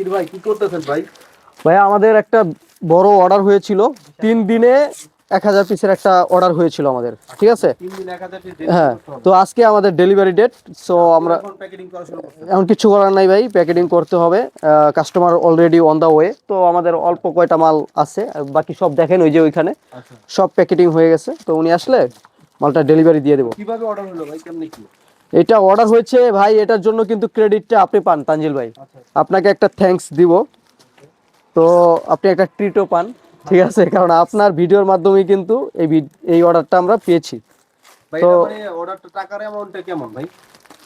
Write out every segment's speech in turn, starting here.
জাকির ভাই কি করতেছেন ভাই? ভাই আমাদের একটা বড় অর্ডার হয়েছিল। তিন দিনে এক হাজার পিসের একটা অর্ডার হয়েছিল আমাদের ঠিক আছে? হ্যাঁ তো আজকে আমাদের ডেলিভারি ডেট সো আমরা এখন কিছু করার নাই ভাই প্যাকেটিং করতে হবে। Customer already on the way তো আমাদের অল্প কয়টা মাল আছে আর বাকি সব দেখেন ওই যে ওইখানে। আচ্ছা। সব প্যাকেটিং হয়ে গেছে তো উনি আসলে মালটা ডেলিভারি দিয়ে দেবো। কীভাবে অর্ডার হলো ভাই? কেমনে কি? এটা অর্ডার হয়েছে ভাই এটার জন্য কিন্তু ক্রেডিটটা আপনি পান তানজিল ভাই। আচ্ছা। আপনাকে একটা থ্যাঙ্কস দিব। তো আপনি একটা ট্রিটও পান ঠিক আছে? কারণ আপনার ভিডিওর মাধ্যমে কিন্তু এই এই অর্ডারটা আমরা পেয়েছি। ভাই তো- মানে টাকার অ্যামাউন্টটা কেমন ভাই?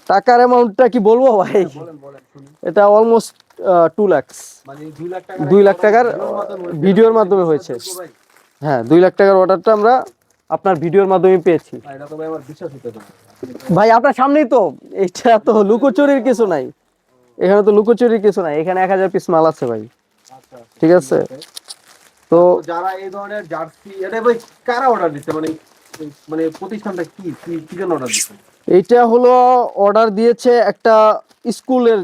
টাকার অ্যামাউন্টটা কি বলব ভাই? শুনি। এটা অলমোস্ট টু লাখস মানে 2 লাখ টাকা দুই লাখ টাকার ভিডিওর মাধ্যমে হয়েছে। হ্যাঁ দুই লাখ টাকার অর্ডারটা আমরা আপনার ভিডিওর মাধ্যমে পেয়েছি। ভাই, এটা আপনার সামনেই তো এটা তো লুকোচুরির কিছু নাই। এখানে তো লুকোচুরির কিছু নাই এখানে এক হাজার পিস মাল আছে ভাই। আচ্ছা। ঠিক আছে? তো যারা এই ধরনের জার্সি এটা ভাই কারা অর্ডার দিচ্ছে? মানে মানে প্রতিষ্ঠানটা কি কি জন্য অর্ডার দিচ্ছে? এইটা হলো অর্ডার দিয়েছে একটা স্কুলের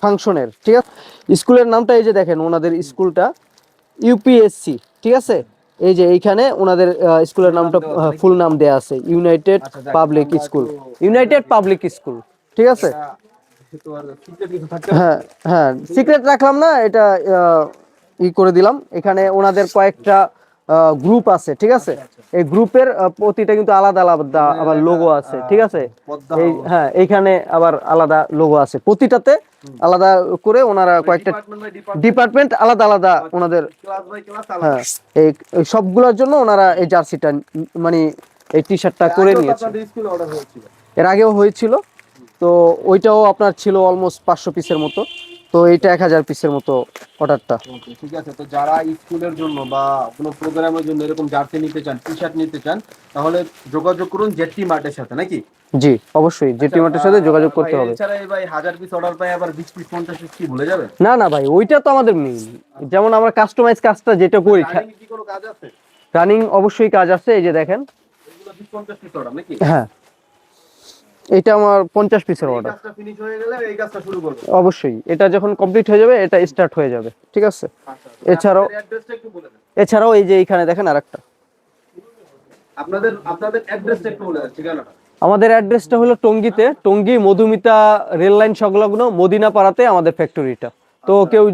ফাংশনের ঠিক আছে? স্কুলের নামটা এই যে দেখেন ওনাদের স্কুলটা ইউপিএসসি ঠিক আছে? এই যে এইখানে ওনাদের স্কুলের নামটা ফুল নাম দেয়া আছে United Public School United Public School ঠিক আছে? হ্যাঁ হ্যাঁ সিক্রেট রাখলাম না এটা ই করে দিলাম। এখানে ওনাদের কয়েকটা গ্রুপ আছে ঠিক আছে? এই গ্রুপের প্রতিটা কিন্তু আলাদা আলাদা আবার লোগো আছে ঠিক আছে? এই হ্যাঁ এইখানে আবার আলাদা লোগো আছে। প্রতিটাতে আলাদা করে ওনারা কয়েকটা ডিপার্টমেন্ট আলাদা আলাদা ওনাদের বাই ক্লাস হ্যাঁ এই সবগুলোর জন্য ওনারা এই জার্সিটা মানে এই টি শার্টটা করে নিয়েছে। এর আগেও হয়েছিল। তো ওইটাও আপনার ছিল অলমোস্ট পাঁচশো পিসের মতো। তো এইটা এক হাজার পিসের মতো অর্ডারটা ঠিক আছে। তো যারা স্কুলের জন্য বা কোনো প্রোগ্রামের জন্য এরকম জার্সি নিতে চান টি শার্ট নিতে চান তাহলে যোগাযোগ করুন জেটি মার্টের সাথে নাকি? জি অবশ্যই। জেটি মার্টের সাথে যোগাযোগ করতে হবে। এছাড়া ভাই হাজার পিস অর্ডার পাই আবার বিশ পিস পঞ্চাশ পিস কি ভুলে যাবে? না না ভাই ওইটা তো আমাদের মেইন যেমন আমরা কাস্টমাইজ কাজটা যেটা করি রানিং কি কোনো কাজ আছে? রানিং অবশ্যই কাজ আছে এই যে দেখেন। এগুলো বিশ পঞ্চাশ পিস অর্ডার নাকি? হ্যাঁ। এটা আমার পঞ্চাশ পিসের অর্ডার অবশ্যই এটা যখন কমপ্লিট হয়ে যাবে এটা স্টার্ট হয়ে যাবে ঠিক আছে? আচ্ছা এছাড়াও- বলে দেন। এছাড়াও এই যে এইখানে দেখেন আরেকটা। আপনাদের আপনাদের অ্যাড্রেসটা একটু বলে ঠিকানাটা। আমাদের অ্যাড্রেসটা হলো টঙ্গীতে টঙ্গী মধুমিতা রেল লাইন সংলগ্ন মদিনা পাড়াতে আমাদের ফ্যাক্টরিটা তো কেউ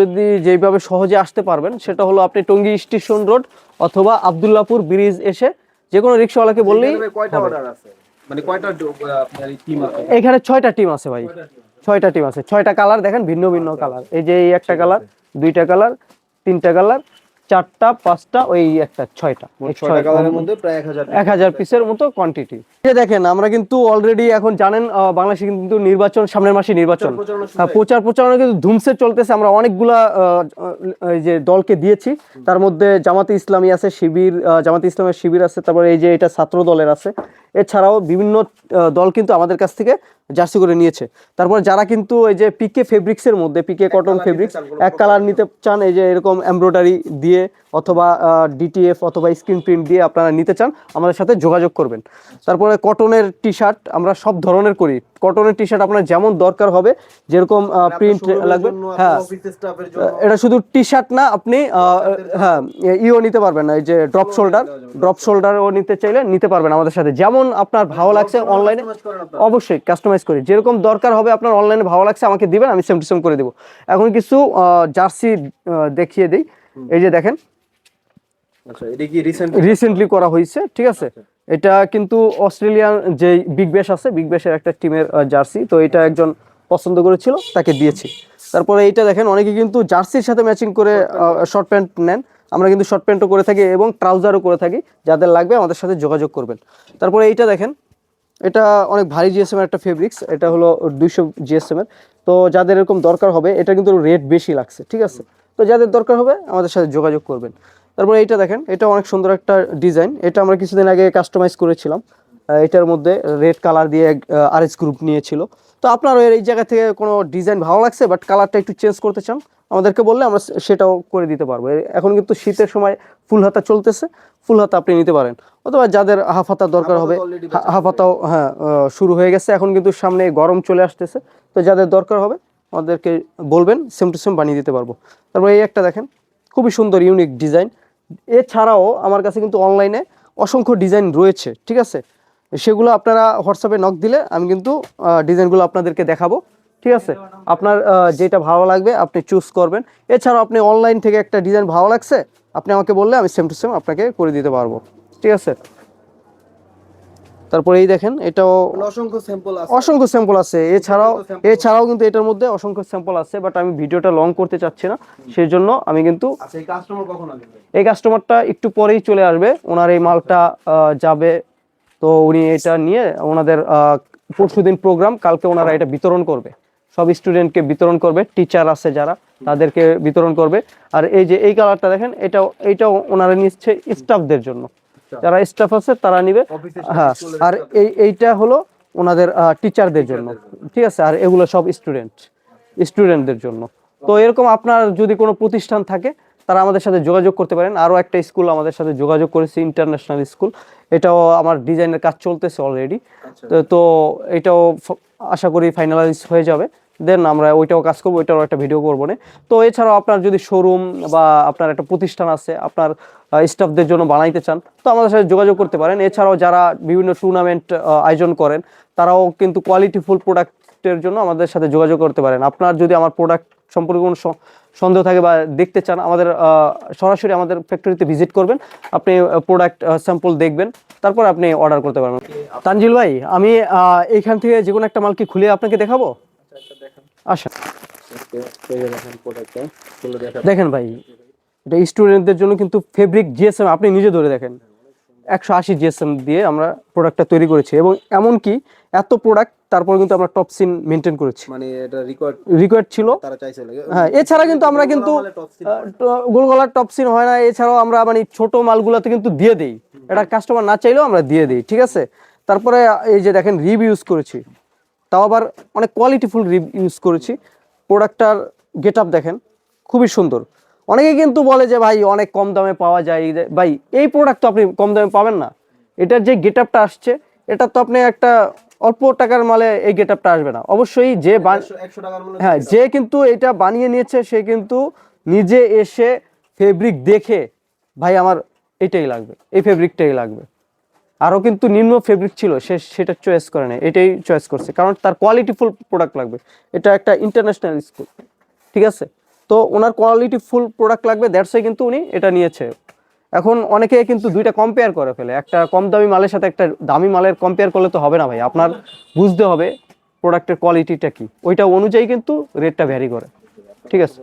যদি যেইভাবে সহজে আসতে পারবেন সেটা হলো আপনি টঙ্গী স্টেশন রোড অথবা আবদুল্লাপুর ব্রিজ এসে যে কোনো রিক্সাওয়ালাকে বললেই কয়টা অর্ডার আছে? মানে কয়টা আপনার টিম আছে? এখানে ছয়টা টিম আছে ভাই। ছয়টা টিম আছে। ছয়টা কালার দেখেন ভিন্ন ভিন্ন কালার এই যে এই একটা কালার দুইটা কালার তিনটা কালার চারটা পাঁচটা ওই একটা ছয়টা। এক হাজার পিসের মতো কোয়ান্টিটি দেখেন আমরা কিন্তু অলরেডি এখন জানেন বাংলাদেশে কিন্তু নির্বাচন সামনের মাসে নির্বাচন। হ্যাঁ, প্রচার প্রচারণা কিন্তু ধুমসে চলতেছে। আমরা অনেকগুলা এই যে দলকে দিয়েছি। তার মধ্যে জামাতে ইসলামী আছে শিবির জামাতে ইসলামের শিবির আছে তারপরে এই যে এটা ছাত্র দলের আছে। এছাড়াও বিভিন্ন দল কিন্তু আমাদের কাছ থেকে জার্সি করে নিয়েছে। তারপর যারা কিন্তু এই যে পিকে ফেব্রিক্সের মধ্যে পিকে কটন ফেব্রিক্স এক কালার নিতে চান এই যে এরকম এমব্রয়ডারি দিয়ে অথবা ডিটিএফ অথবা স্ক্রিন প্রিন্ট দিয়ে আপনারা নিতে চান আমাদের সাথে যোগাযোগ করবেন। তারপরে কটনের টি শার্ট আমরা সব ধরনের করি। কটনের টি শার্ট আপনার যেমন দরকার হবে যেরকম প্রিন্ট লাগবে। হ্যাঁ। এটা শুধু টি শার্ট না আপনি হ্যাঁ ইও নিতে পারবেন না এই যে ড্রপ শোল্ডার ড্রপ শোল্ডারও নিতে চাইলে নিতে পারবেন আমাদের সাথে। যেমন আপনার ভালো লাগছে অনলাইনে? অবশ্যই কাস্টমাইজ করি। যেরকম দরকার হবে আপনার অনলাইনে ভালো লাগছে আমাকে দিবেন আমি সেম টু সেম করে দেবো। এখন কিছু জার্সি দেখিয়ে দিই। এই যে দেখেন। আচ্ছা রিসেন্টলি করা? হয়েছে ঠিক আছে? এটা কিন্তু অস্ট্রেলিয়ান যে বিগ ব্যাশ আছে বিগ ব্যাশের একটা টিমের জার্সি তো এটা একজন পছন্দ করেছিল তাকে দিয়েছি। তারপরে এইটা দেখেন অনেকে কিন্তু জার্সির সাথে ম্যাচিং করে শর্ট প্যান্ট নেন। আমরা কিন্তু শর্ট প্যান্টও করে থাকি এবং ট্রাউজারও করে থাকি। যাদের লাগবে আমাদের সাথে যোগাযোগ করবেন। তারপরে এইটা দেখেন এটা অনেক ভারী জিএসএম এর একটা ফেব্রিক্স এটা হলো দুইশো জিএসএম এর। তো যাদের এরকম দরকার হবে, এটা কিন্তু রেট বেশি লাগছে, ঠিক আছে? তো যাদের দরকার হবে, আমাদের সাথে যোগাযোগ করবেন। তারপরে এইটা দেখেন, এটা অনেক সুন্দর একটা ডিজাইন এটা আমরা কিছুদিন আগে কাস্টমাইজ করেছিলাম। এটার মধ্যে রেড কালার দিয়ে আরএস গ্রুপ নিয়েছিল। তো আপনারও এর এই জায়গা থেকে কোনো ডিজাইন ভালো লাগছে বাট কালারটা একটু চেঞ্জ করতে চান আমাদেরকে বললে আমরা সেটাও করে দিতে পারব। এখন কিন্তু শীতের সময় ফুল হাতা চলতেছে ফুল হাতা আপনি নিতে পারেন। অথবা যাদের হাফ হাতা দরকার হবে হাফ হাতাও হ্যাঁ শুরু হয়ে গেছে। এখন কিন্তু সামনে গরম চলে আসতেছে। তো যাদের দরকার হবে আমাদেরকে বলবেন সেম টু সেম বানিয়ে দিতে পারব। তারপর এই একটা দেখেন খুবই সুন্দর ইউনিক ডিজাইন এছাড়াও আমার কাছে কিন্তু অনলাইনে অসংখ্য ডিজাইন রয়েছে ঠিক আছে? সেগুলো আপনারা হোয়াটসঅ্যাপে নক দিলে আমি কিন্তু ডিজাইনগুলো আপনাদেরকে দেখাবো। ঠিক আছে? আপনার যেটা ভালো লাগবে আপনি চুজ করবেন। এছাড়াও আপনি অনলাইন থেকে একটা ডিজাইন ভালো লাগছে আপনি আমাকে বললে আমি সেম টু সেম আপনাকে করে দিতে পারব। ঠিক আছে? তারপরে এই দেখেন এটাও মানে অসংখ্য স্যাম্পল আছে। অসংখ্য স্যাম্পল আছে। এছাড়াও এছাড়াও কিন্তু এটার মধ্যে অসংখ্য স্যাম্পল আছে বাট আমি ভিডিওটা লং করতে চাচ্ছি না। সেই জন্য আমি কিন্তু আচ্ছা এই কাস্টমার এই কাস্টমারটা একটু পরেই চলে আসবে। ওনার এই মালটা আহ, যাবে তো উনি এটা নিয়ে ওনাদের পরশু দিন প্রোগ্রাম কালকে ওনারা এটা বিতরণ করবে। সব স্টুডেন্টকে বিতরণ করবে টিচার আছে যারা তাদেরকে বিতরণ করবে। আর এই যে এই কালারটা দেখেন এটা এটাও ওনারা নিচ্ছে স্টাফদের জন্য। যারা স্টাফ আছে তারা নিবে। হ্যাঁ আর এই এইটা হলো ওনাদের টিচারদের জন্য। ঠিক আছে? আর এগুলো সব স্টুডেন্ট স্টুডেন্টদের জন্য। তো এরকম আপনার যদি কোনো প্রতিষ্ঠান থাকে তারা আমাদের সাথে যোগাযোগ করতে পারেন। আরও একটা স্কুল আমাদের সাথে যোগাযোগ করেছে ইন্টারন্যাশনাল স্কুল এটাও আমার ডিজাইনের কাজ চলতেছে অলরেডি তো এটাও আশা করি ফাইনালাইজ হয়ে যাবে। দেন আমরা ওইটাও কাজ করব ওইটারও একটা ভিডিও করব না। তো এছাড়াও আপনার যদি শোরুম বা আপনার একটা প্রতিষ্ঠান আছে আপনার স্টাফদের জন্য বানাইতে চান তো আমাদের সাথে যোগাযোগ করতে পারেন। এছাড়াও যারা বিভিন্ন টুর্নামেন্ট আয়োজন করেন তারাও কিন্তু কোয়ালিটিফুল প্রোডাক্টের জন্য আমাদের সাথে যোগাযোগ করতে পারেন। আপনার যদি আমার প্রোডাক্ট সম্পর্কে কোনো সন্দেহ থাকে বা দেখতে চান, আমাদের সরাসরি আমাদের ফ্যাক্টরিতে ভিজিট করবেন। আপনি প্রোডাক্ট স্যাম্পল দেখবেন, তারপর আপনি অর্ডার করতে পারবেন। তানজিল ভাই, আমি এইখান থেকে যে কোনো একটা মাল কি খুলে আপনাকে দেখাবো? আচ্ছা। দেখেন ভাই, এটা স্টুডেন্টদের জন্য কিন্তু ফেব্রিক জিএসএম আপনি নিজে ধরে দেখেন। একশো আশি জিএসএম দিয়ে আমরা প্রোডাক্টটা তৈরি করেছি এবং এমনকি এত প্রোডাক্ট তারপর কিন্তু আমরা টপ সিন মেনটেন করেছি। মানে এটা রেকর্ড রিকোয়ার্ড ছিল। তারা চাইছে হ্যাঁ এছাড়া কিন্তু আমরা কিন্তু গোলগলার টপ সিন হয়। না এছাড়াও আমরা মানে ছোট মালগুলোতে কিন্তু দিয়ে দিই। এটা কাস্টমার না চাইলেও আমরা দিয়ে দিই ঠিক আছে? তারপরে এই যে দেখেন রিভ ইউজ করেছি। তাও আবার অনেক কোয়ালিটিফুল রিভ ইউজ করেছি। প্রোডাক্টটার গেট আপ দেখেন খুবই সুন্দর। অনেকে কিন্তু বলে যে ভাই অনেক কম দামে পাওয়া যায়। ভাই এই প্রোডাক্ট তো আপনি কম দামে পাবেন না। এটার যে গেট আপটা আসছে এটা তো আপনি একটা অল্প টাকার মালে এই গেট আপটা আসবে না। অবশ্যই যে হ্যাঁ যে কিন্তু এটা বানিয়ে নিয়েছে সে কিন্তু নিজে এসে ফেব্রিক দেখে ভাই আমার এটাই লাগবে এই ফেব্রিকটাই লাগবে। আরও কিন্তু নিম্ন ফেব্রিক ছিল সে সেটা চয়েস করে নেয় এটাই চয়েস করছে। কারণ তার কোয়ালিটিফুল প্রোডাক্ট লাগবে। এটা একটা ইন্টারন্যাশনাল স্কুল ঠিক আছে? তো ওনার কোয়ালিটি ফুল প্রোডাক্ট লাগবে দ্যাটসে কিন্তু উনি এটা নিয়েছে। এখন অনেকে কিন্তু দুইটা কম্পেয়ার করে ফেলে। একটা কম দামি মালের সাথে একটা দামি মালের কম্পেয়ার করলে তো হবে না ভাই, আপনার বুঝতে হবে প্রোডাক্টের কোয়ালিটিটা কি। ওইটা অনুযায়ী কিন্তু রেটটা ভ্যারি করে। ঠিক আছে?